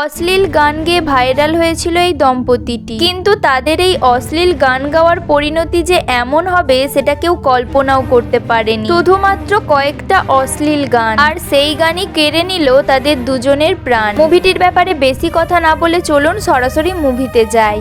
অশ্লীল গান গেয়ে ভাইরাল হয়েছিল এই দম্পতিটি। কিন্তু তাদের এই অশ্লীল গান গাওয়ার পরিণতি যে এমন হবে, সেটা কেউ কল্পনাও করতে পারেনি। শুধুমাত্র কয়েকটা অশ্লীল গান। আর সেই গানই কেড়ে নিল তাদের দুজনের প্রাণ। মুভিটির ব্যাপারে বেশি কথা না বলে চলুন সরাসরি মুভিতে যাই।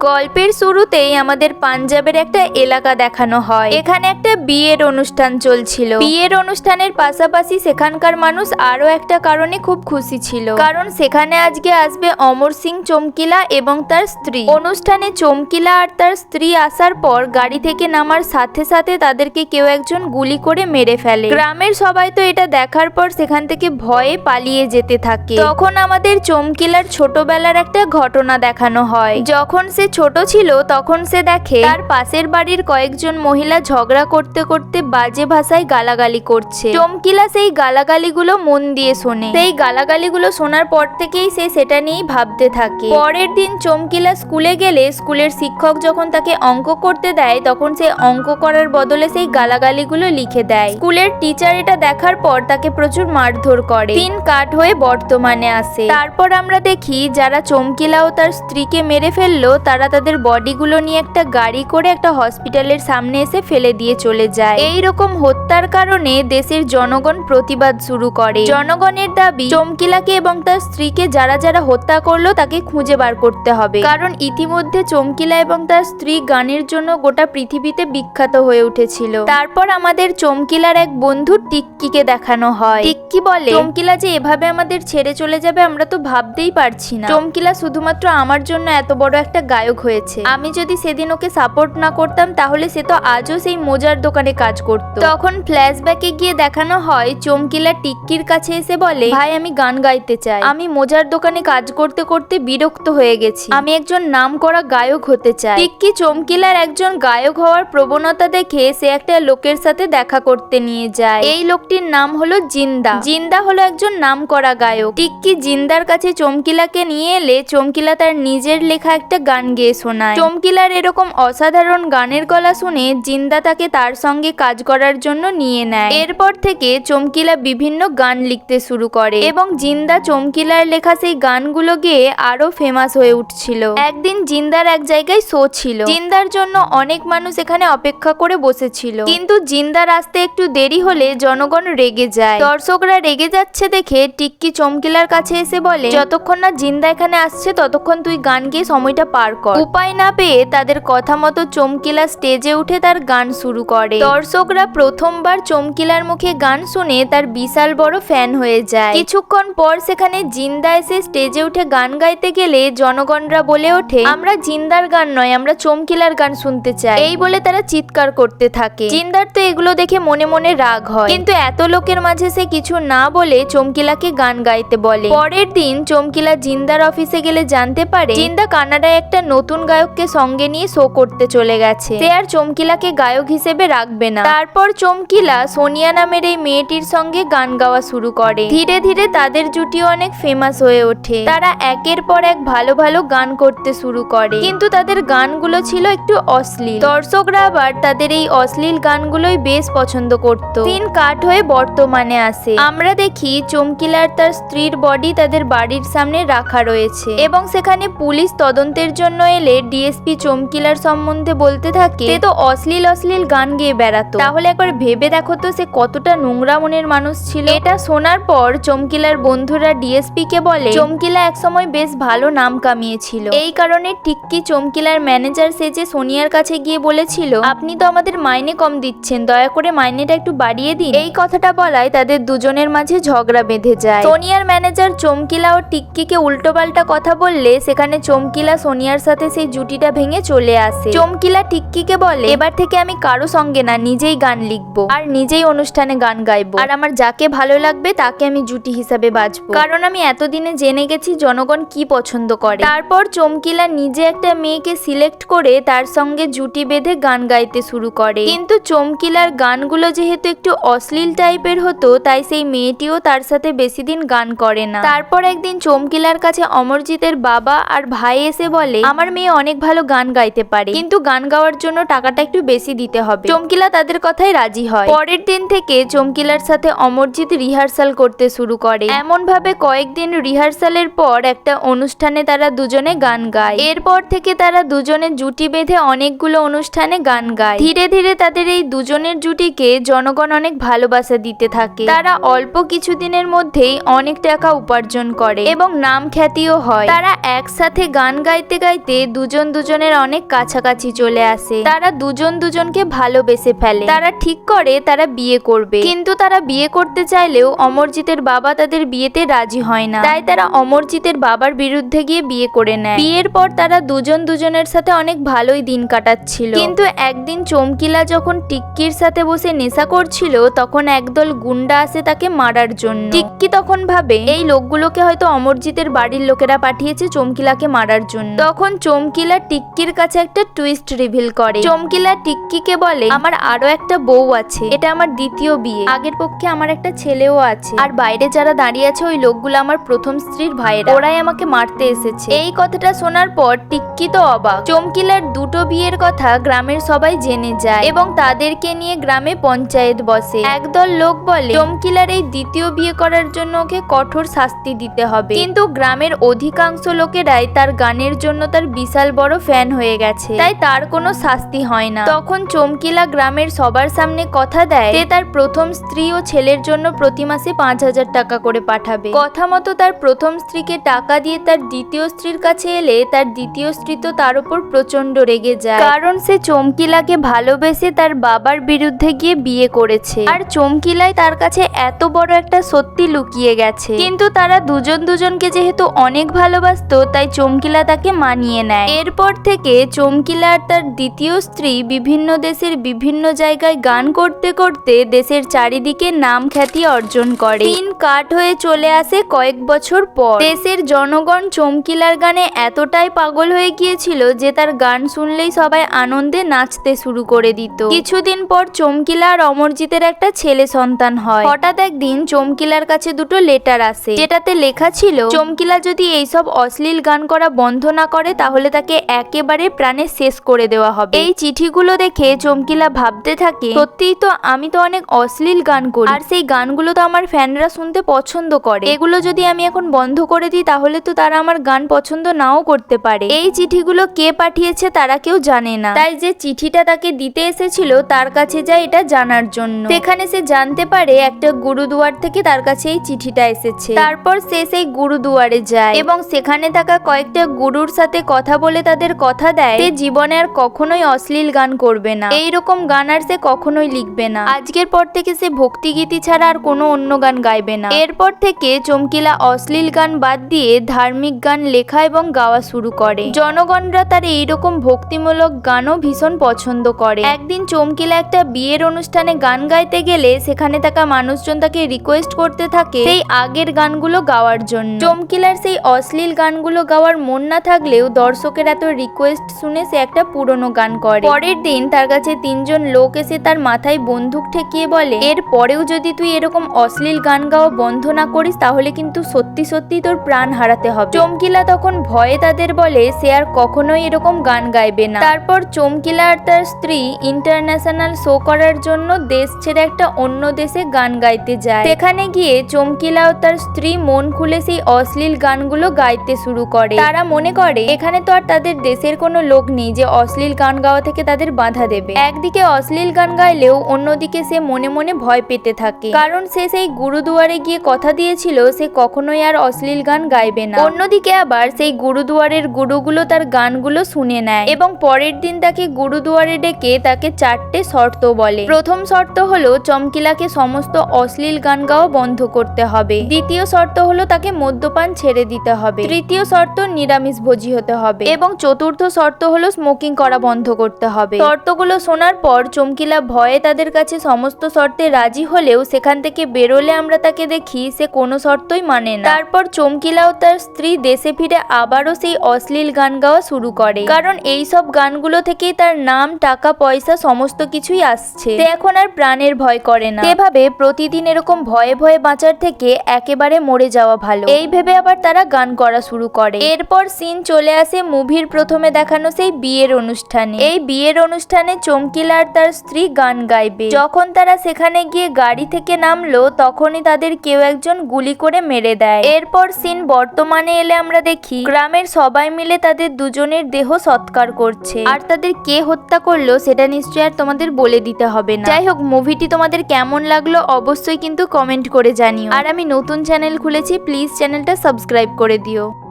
গল্পের শুরুতেই আমাদের পাঞ্জাবের একটা এলাকা দেখানো হয়। এখানে একটা বিয়ের অনুষ্ঠান চলছিল। বিয়ের অনুষ্ঠানের পাশাপাশি সেখানকার মানুষ আরও একটা কারণে খুব খুশি ছিল। কারণ সেখানে আজকে আসবে অমর সিং চমকিলা এবং তার স্ত্রী। অনুষ্ঠানে চমকিলা আর তার স্ত্রী আসার পর গাড়ি থেকে নামার সাথে সাথে তাদেরকে কেউ একজন গুলি করে মেরে ফেলে। গ্রামের সবাই তো এটা দেখার পর সেখান থেকে ভয়ে পালিয়ে যেতে থাকে। তখন আমাদের চমকিলার ছোটবেলার একটা ঘটনা দেখানো হয়। যখন সে ছোট ছিল, তখন সে দেখে তার পাশের বাড়ির কয়েকজন মহিলা ঝগড়া করতে করতে বাজে ভাষায় গালাগালি করছে। চমকিলা সেই গালাগালিগুলো মন দিয়ে শোনে। সেই গালাগালিগুলো শোনার পর থেকেই সে সেটা নিয়েই ভাবতে থাকে। পরের দিন চমকিলা স্কুলে গেলে স্কুলের শিক্ষক যখন তাকে অঙ্ক করতে দেয়, তখন সে অঙ্ক করার বদলে সেই গালাগালিগুলো লিখে দেয়। স্কুলের টিচার এটা দেখার পর তাকে প্রচুর মারধর করে। তিন কাট হয়ে বর্তমানে আসে। তারপর আমরা দেখি, যারা চমকিলা ও তার স্ত্রীকে মেরে ফেলল, তারা তাদের বডিগুলো নিয়ে একটা গাড়ি করে একটা হসপিটালের সামনে এসে ফেলে দিয়ে চলে যায়। এই রকম হত্যার কারণে দেশের জনগণ প্রতিবাদ শুরু করে। জনগণের দাবি, চমকিলাকে এবং তার স্ত্রীকে যারা যারা হত্যা করল তাকে খুঁজে বার করতে হবে। কারণ ইতিমধ্যে চমকিলা এবং তার স্ত্রী গানের জন্য গোটা পৃথিবীতে বিখ্যাত হয়ে উঠেছিল। তারপর আমাদের চমকিলার এক বন্ধু টিক্কিকে দেখানো হয়। টিক্কি বলে, চমকিলা যে এভাবে আমাদের ছেড়ে চলে যাবে আমরা তো ভাবতেই পারছি না। চমকিলা শুধুমাত্র আমার জন্য এত বড় একটা গায়ক হয়েছে। আমি যদি সেদিন ওকে সাপোর্ট না করতাম, তাহলে সে তো আজও সেই মোজার দোকানে কাজ করত। তখন ফ্ল্যাশব্যাকে গিয়ে দেখানো হয়, চমকিলা টিক্কির কাছে এসে বলে, ভাই, আমি গান গাইতে চাই। আমি মোজার দোকানে কাজ করতে করতে বিরক্ত হয়ে গেছি। আমি একজন নাম করা গায়ক হতে চাই। টিক্কি চমকিলার একজন গায়ক হওয়ার প্রবণতা দেখে সে একটা লোকের সাথে দেখা করতে নিয়ে যায়। এই লোকটির নাম হলো জিন্দা। জিন্দা হলো একজন নাম করা গায়ক। টিক্কি জিন্দার কাছে চমকিলাকে নিয়ে এলে চমকিলা তার নিজের লেখা একটা গান গেয়ে শোনায়। চমকিলার এরকম অসাধারণ গানের গলা শুনে জিন্দা তাকে তার সঙ্গে কাজ করার জন্য নিয়ে নেয়। এরপর থেকে চমকিলা বিভিন্ন গান লিখতে শুরু করে এবং জিন্দা চমকিলার লেখা সেই গানগুলো গেয়ে আরও ফেমাস হয়ে উঠছিল। একদিন জিন্দার এক জায়গায় শো ছিল। জিন্দার জন্য অনেক মানুষ এখানে অপেক্ষা করে বসেছিল। কিন্তু জিন্দার আসতে একটু দেরি হলে জনগণ রেগে যায়। দর্শকরা রেগে যাচ্ছে দেখে টিক্কি চমকিলার কাছে এসে বলে, যতক্ষণ না জিন্দা এখানে আসছে, ততক্ষণ তুই গান গিয়ে সময়টা পার কর উপায় না পেয়ে তাদের কথা মতো চমকিলা স্টেজে উঠে তার গান শুরু করে। দর্শকরা প্রথমবার চমকিলার মুখে গান শুনে তার বিশাল বড় ফ্যান হয়ে যায়। কিছুক্ষণ পর সেখানে জিন্দা এসে স্টেজে উঠে গান গাইতে গেলে জনগণরা বলে ওঠে, আমরা জিন্দার গান নয়, আমরা চমকিলার গান শুনতে চাই। এই বলে তারা চিৎকার করতে থাকে। জিন্দার তো এগুলো দেখে মনে মনে রাগ হয়। কিন্তু এত লোকের মাঝে সে কিছু না বলে চমকিলাকে গান গাইতে বলে। পরের দিন চমকিলা জিন্দার অফিসে গেলে জানতে পারে, জিন্দা কানাডায় একটা নতুন গায়ককে সঙ্গে নিয়ে শো করতে চলে গেছে। সে আর চমকিলাকে গায়ক হিসেবে রাখবে না। তারপর চমকিলা সোনিয়া নামের এই মেয়েটির সঙ্গে গান গাওয়া শুরু করে। ধীরে ধীরে তাদের জুটিও অনেক ফেমাস হয়ে ওঠে। তারা একের পর এক ভালো ভালো গান করতে শুরু করে। কিন্তু তাদের গানগুলো ছিল একটু অশ্লীল। দর্শকরা আবার তাদের এই অশ্লীল গানগুলোই বেশ পছন্দ করত। দিন কাট হয়ে বর্তমানে আসে। আমরা দেখি চমকিলার তার স্ত্রীর বডি তাদের বাড়ির সামনে রাখা রয়েছে। এবং সেখানে পুলিশ তদন্তের জন্য এলে ডিএসপি চমকিলার সম্বন্ধে বলতে থাকে, সে তো অশ্লীল অশ্লীল গান গেয়ে বেড়াতো। তাহলে একবার ভেবে দেখো তো সে কতটা নোংরা মনের মানুষ ছিল। এটা শোনার পর চমকিলার বন্ধুরা ডিএসপি কে বলে, চমকিলা একসময় বেশ ভালো নাম কামিয়েছিল। এই কারণে টিক্কি চমকিলার ম্যানেজার সে যে সোনিয়ার কাছে গিয়ে বলেছিল, আপনি তো আমাদের মাইনে কম দিচ্ছেন, দয়া করে মাইনেটা একটু বাড়িয়ে দিন। এই কথাটা বলায় তাদের দুজনের মাঝে ঝগড়া বেঁধে যায়। সোনিয়ার ম্যানেজার চমকিলা ও টিক্কিকে উল্টোপাল্টা কথা বললে সেখানে চমকিলা সোনিয়ার সাথে সেই জুটিটা ভেঙে চলে আসে। চমকিলা টিক্কিকে বলে, এবার থেকে আমি কারও সঙ্গে না, নিজেই গান লিখব আর নিজেই অনুষ্ঠানে গান গাইবো। আর আমার যাকে ভালো লাগবে, তাকে আমি জুটি হিসাবে বাজবো কারণ আমি এতদিনে জেনে গেছি জনগণ কি পছন্দ করে। তারপর চমকিলা নিজে একটা মেয়েকে সিলেক্ট করে তার সঙ্গে জুটি বেঁধে গান গাইতে শুরু করে। কিন্তু চমকিলার গানগুলো যেহেতু একটু অশ্লীল টাইপের হতো, তাই সেই মেয়েটিও তার সাথে বেশি দিন গান করে না। তারপর একদিন চমকিলার কাছে অমরজিতের বাবা আর ভাই এসে বলে, আমার আমার মেয়ে অনেক ভালো গান গাইতে পারে। কিন্তু গান গাওয়ার জন্য টাকাটা একটু বেশি দিতে হবে। চমকিলা তাদের কথায় রাজি হয়। পরের দিন থেকে চমকিলার সাথে অমরজিৎ রিহার্সাল করতে শুরু করে। এমন ভাবে কয়েকদিন রিহার্সালের পর একটা অনুষ্ঠানে তারা দুজনে গান গায়। এরপর থেকে তারা দুজনে জুটি বেঁধে অনেকগুলো অনুষ্ঠানে গান গায়। ধীরে ধীরে তাদের এই দুজনের জুটিকে জনগণ অনেক ভালোবাসা দিতে থাকে। তারা অল্প কিছুদিনের মধ্যেই অনেক টাকা উপার্জন করে এবং নাম খ্যাতিও হয়। তারা একসাথে গান গাইতে গাইতে দুজন দুজনের অনেক কাছাকাছি চলে আসে। তারা দুজন দুজনকে ভালোবেসে ফেলে। তারা ঠিক করে তারা বিয়ে করবে। কিন্তু তারা বিয়ে করতে চাইলেও অমরজিতের বাবা তাদের বিয়েতে রাজি হয় না। তাই তারা অমরজিতের বাবার বিরুদ্ধে গিয়ে বিয়ে করে নেয়। বিয়ের পর তারা দুজন দুজনের সাথে অনেক ভালোই দিন কাটাচ্ছিল। কিন্তু একদিন চমকিলা যখন টিক্কির সাথে বসে নেশা করছিল, তখন একদল গুন্ডা আসে তাকে মারার জন্য। টিক্কি তখন ভাবে, এই লোকগুলোকে হয়তো অমরজিতের বাড়ির লোকেরা পাঠিয়েছে চমকিলাকে মারার জন্য। তখন চমকিলা টিক্কির কাছে একটা টুইস্ট রিভিল করে। চমকিলা টিক্কিকে বলে, আমার আরও একটা বউ আছে। এটা আমার দ্বিতীয় বিয়ে। আগের পক্ষে আমার একটা ছেলেও আছে। আর বাইরে যারা দাঁড়িয়ে আছে, ওই লোকগুলো আমার প্রথম স্ত্রীর ভাইয়েরা। ওরাই আমাকে মারতে এসেছে। এই কথাটা শোনার পর টিক্কি তো অবাক। চমকিলার দুটো বিয়ের কথা গ্রামের সবাই জেনে যায় এবং তাদেরকে নিয়ে গ্রামে পঞ্চায়েত বসে। একদল লোক বলে, চমকিলার এই দ্বিতীয় বিয়ে করার জন্য ওকে কঠোর শাস্তি দিতে হবে। কিন্তু গ্রামের অধিকাংশ লোকেরাই তার গানের জন্য তার বিশাল বড় ফ্যান হয়ে গেছে। তাই তার কোনো শাস্তি হয় না। তখন চমকিলা গ্রামের সবার সামনে কথা দেয় যে তার প্রথম স্ত্রী ও ছেলের জন্য প্রতি মাসে পাঁচ হাজার টাকা করে পাঠাবে। কথা মতো তার প্রথম স্ত্রীকে টাকা দিয়ে তার দ্বিতীয় স্ত্রীর কাছে এলে তার দ্বিতীয় স্ত্রী তো তার উপর প্রচণ্ড রেগে যায়। কারণ সে চমকিলাকে ভালোবেসে তার বাবার বিরুদ্ধে গিয়ে বিয়ে করেছে। আর চমকিলাই তার কাছে এত বড় একটা সত্যি লুকিয়ে গেছে। কিন্তু তারা দুজন দুজনকে যেহেতু অনেক ভালোবাসতো, তাই চমকিলা তাকে মানিয়ে নেয় এরপর থেকে চমকিলা আর তার দ্বিতীয় স্ত্রী বিভিন্ন দেশের বিভিন্ন জায়গায় গান করতে করতে দেশের চারিদিকে নাম খ্যাতি অর্জন করে। দিন কাট হয়ে চলে আসে কয়েক বছর পর। দেশের জনগণ চমকিলার গানে এতটাই পাগল হয়ে গিয়েছিল যে তার গান শুনলেই সবাই আনন্দে নাচতে শুরু করে দিত। কিছুদিন পর চমকিলা আর অমরজিতের একটা ছেলে সন্তান হয়। হঠাৎ একদিন চমকিলার কাছে দুটো লেটার আসে। যেটাতে লেখা ছিল, চমকিলা যদি এইসব অশ্লীল গান করা বন্ধ না করে তাহলে তাকে একেবারে প্রাণে শেষ করে দেওয়া হবে। এই চিঠিগুলো দেখে চমকিলা ভাবতে থাকে, সত্যিই তো আমি তো অনেক অশ্লীল গান করি। আর সেই গানগুলো তো আমার ফ্যানরা শুনতে পছন্দ করে। এগুলো যদি আমি এখন বন্ধ করে দিই, তাহলে তো তারা আমার গান পছন্দ নাও করতে পারে। এই চিঠিগুলো কে পাঠিয়েছে তারা কেউ জানে না। তাই যে চিঠিটা তাকে দিতে এসেছিল, তার কাছে যায় এটা জানার জন্য। সেখানে সে জানতে পারে একটা গুরুদুয়ার থেকে তার কাছে এই চিঠিটা এসেছে। তারপর সে সেই গুরুদুয়ারে যায় এবং সেখানে থাকা কয়েকটা গুরুর সাথে কথা বলে তাদের কথা দেয়, সে জীবনে আর কখনোই অশ্লীল গান করবে না। এই রকম গান আর সে কখনোই লিখবে না। আজকের পর থেকে সে ভক্তিগীতি ছাড়া আর কোনো অন্য গান গাইবে না। এরপর থেকে চমকিলা অশ্লীল গান বাদ দিয়ে ধার্মিক গান লেখা এবং গাওয়া শুরু করে। জনগণরা তার এইরকম ভক্তিমূলক গানও ভীষণ পছন্দ করে। একদিন চমকিলা একটা বিয়ের অনুষ্ঠানে গান গাইতে গেলে সেখানে থাকা মানুষজন তাকে রিকোয়েস্ট করতে থাকে সেই আগের গানগুলো গাওয়ার জন্য। চমকিলার সেই অশ্লীল গানগুলো গাওয়ার মন না থাকলেও দর্শকের এত রিকোয়েস্ট শুনে সে একটা পুরনো গান করে। পরের দিন তার কাছে তিনজন লোক এসে তার মাথায় বন্দুক ঠেকিয়ে বলে, এর পরেও যদি তুই এরকম অশ্লীল গান গাওয়া বন্ধ না করিস, তাহলে কিন্তু সত্যি সত্যি তোর প্রাণ হারাতে হবে চমকিলা তখন ভয়ে তাদের বলে, সে আর কখনোই এরকম গান গাইবে না তারপর চমকিলা আর তার স্ত্রী ইন্টারন্যাশনাল শো করার জন্য দেশ ছেড়ে একটা অন্য দেশে গান গাইতে যায়। সেখানে গিয়ে চমকিলা ও তার স্ত্রী মন খুলে সেই অশ্লীল গানগুলো গাইতে শুরু করে। তারা মনে করে, এখানে তো আর তাদের দেশের কোনো লোক নেই যে অশ্লীল গান গাওয়া থেকে তাদের বাধা দেবে। একদিকে অশ্লীল গান গাইলেও অন্যদিকে সে মনে মনে ভয় পেতে থাকে। কারণ সে সেই গুরুদুয়ারে গিয়ে কথা দিয়েছিল, সে কখনোই আর অশ্লীল গান গাইবে না। অন্যদিকে আবার সেই গুরুদুয়ারের গুরুগুলো তার গানগুলো শুনে নেয় এবং পরের দিন তাকে গুরুদুয়ারে ডেকে তাকে চারটে শর্ত বলে। প্রথম শর্ত হলো চমকিলাকে সমস্ত অশ্লীল গান গাওয়া বন্ধ করতে হবে। দ্বিতীয় শর্ত হলো তাকে মদ্যপান ছেড়ে দিতে হবে। তৃতীয় শর্ত নিরামিষ ভোজি হতে হবে। এবং চতুর্থ শর্ত হলো স্মোকিং করা বন্ধ করতে হবে। শর্তগুলো শোনার পর চমকিলা ভয়ে তাদের কাছে সমস্ত শর্তে রাজি হলেও সেখান থেকে বেরোলে আমরা তাকে দেখি সে কোনো শর্তই মানে না। তারপর চমকিলা ও তার স্ত্রী দেশে ফিরে আবারও সেই অশ্লীল গান গাওয়া শুরু করে। কারণ এই সব গানগুলো থেকেই তার নাম, টাকা, পয়সা সমস্ত কিছুই আসছে। সে এখন আর প্রাণের ভয় করে না। এভাবে প্রতিদিন এরকম ভয়ে ভয়ে বাঁচার থেকে একেবারে মরে যাওয়া ভালো। এই ভেবে আবার তারা গান করা শুরু করে। এরপর সিন চলে আসে আসে মুভির প্রথমে দেখানো সেই বিয়ের অনুষ্ঠানে। এই বিয়ের অনুষ্ঠানে চমকিলা আর তার স্ত্রী গান গাইবে। যখন তারা সেখানে গিয়ে গাড়ি থেকে নামলো, তখনই তাদের কেউ একজন গুলি করে মেরে দেয়। এরপর সিন বর্তমানে এলে আমরা দেখি, গ্রামের সবাই মিলে তাদের দুজনের দেহ সৎকার করছে। আর তাদের কে হত্যা করল, সেটা নিশ্চয়ই আর তোমাদের বলে দিতে হবে না। যাই হোক, মুভিটি তোমাদের কেমন লাগল অবশ্যই কিন্তু কমেন্ট করে জানিও। আর আমি নতুন চ্যানেল খুলেছি, প্লিজ চ্যানেলটা সাবস্ক্রাইব করে দিও।